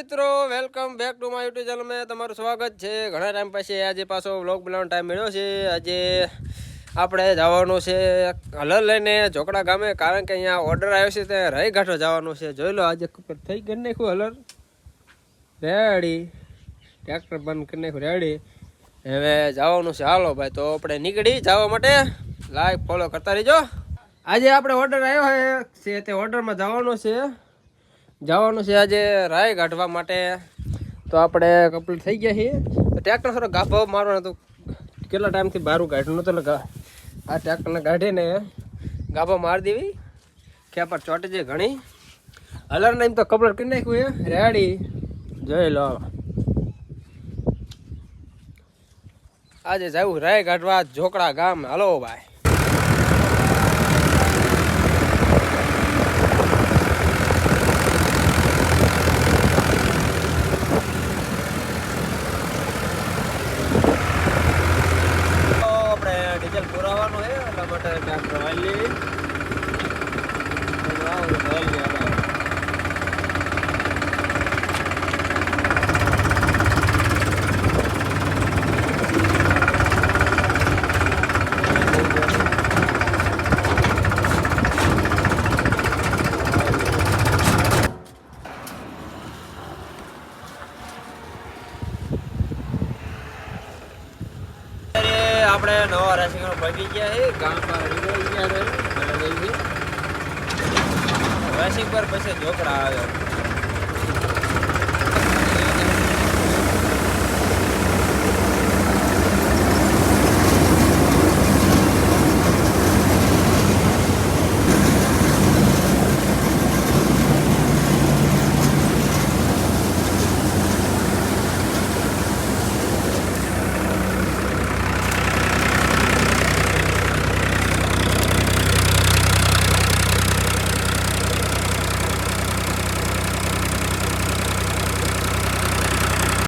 મિત્રો welcome back to my YouTube channel મેં તમારું સ્વાગત છે. ઘણા ટાઈમ પછી આજે પાછો વ્લોગ બનાવવાનો ટાઈમ મળ્યો છે. આજે આપણે જવાનું છે હલર લઈને ઝોકડા ગામે, કારણ કે અહીંયા ઓર્ડર આવ્યો છે તે રહી ગાંઠો જવાનું છે. જોઈ લો, આજે થઈ ગઈ નાખ્યું હલર રેડી ટ્રેક્ટર બંધ કરી નાખ્યું રેડી હવે જવાનું છે. હાલો ભાઈ, તો આપણે નીકળી જવા માટે. લાઈક ફોલો કરતા રહીજો. આજે આપણે ઓર્ડર આવ્યો છે. તે ઓર્ડરમાં જવાનું છે. જવાનું છે આજે રાય કાઢવા માટે. તો આપણે કમ્પ્લીટ થઈ ગયા છીએ. તો ટ્રેક્ટર થોડો ગાભો મારવાનો તો કેટલા ટાઈમથી બારું કાઢ્યું નહોતું એટલે આ ટ્રેક્ટરને કાઢીને ગાભો મારી દેવી. ખેપર ચોટે છે ઘણી. હલર ને એમ તો કમ્પ્લીટ કરી નાખ્યું એ રેડી જોઈ લો. આજે જવું રાય કાઢવા ઝોકડા ગામ. હાલો ભાઈ તો આપણે ડીઝલ પુરાવાનું છે એટલા માટે ટ્રેક્ટર વાળી લેવી તો આવું વાળી લઈએ આપણે. નવા રાશિકનો પગી ગયા છે ગામમાં પર ગયા છે રાશિક પર પછી જોકરા આવે